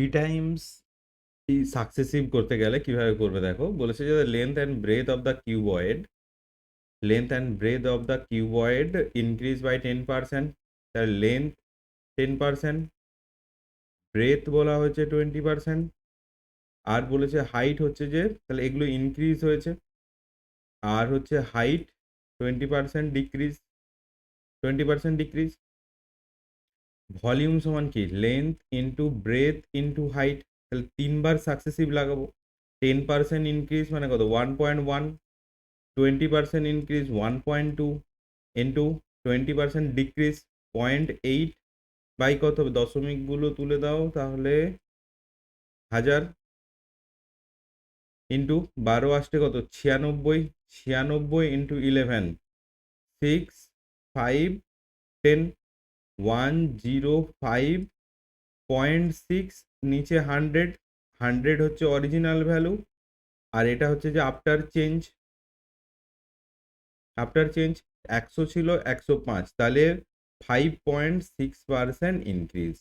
Three Times successive করতে গেলে কীভাবে করবে দেখো? বলেছে যে length and breadth of the cuboid length and breadth of the cuboid increase by ten percent তার লেন্থ টেন পার্সেন্ট ব্রেথ বলা হয়েছে টোয়েন্টি পার্সেন্ট আর বলেছে হাইট হচ্ছে যে, তাহলে এগুলো ইনক্রিজ হয়েছে। আর হচ্ছে height twenty percent decrease twenty percent decrease volume সমান কি? Length into breadth into height. তাহলে তিনবার সাকসেসিভ লাগাবো। টেন পার্সেন্ট ইনক্রিজ মানে কত? One point one. Twenty percent increase, one point two. Into twenty percent decrease, point eight. By কত হবে? দশমিকগুলো তুলে দাও তাহলে হাজার। ইন্টু বারো আসতে কত? ছিয়ানব্বই। ছিয়ানব্বই into eleven. Six, five, ten. One zero five point six নিচে হান্ড্রেড হান্ড্রেড হচ্ছে অরিজিনাল ভ্যালু আর এটা হচ্ছে যে আফটার চেঞ্জ আফটার চেঞ্জ একশো ছিল একশো পাঁচ, তাহলে five point six percent increase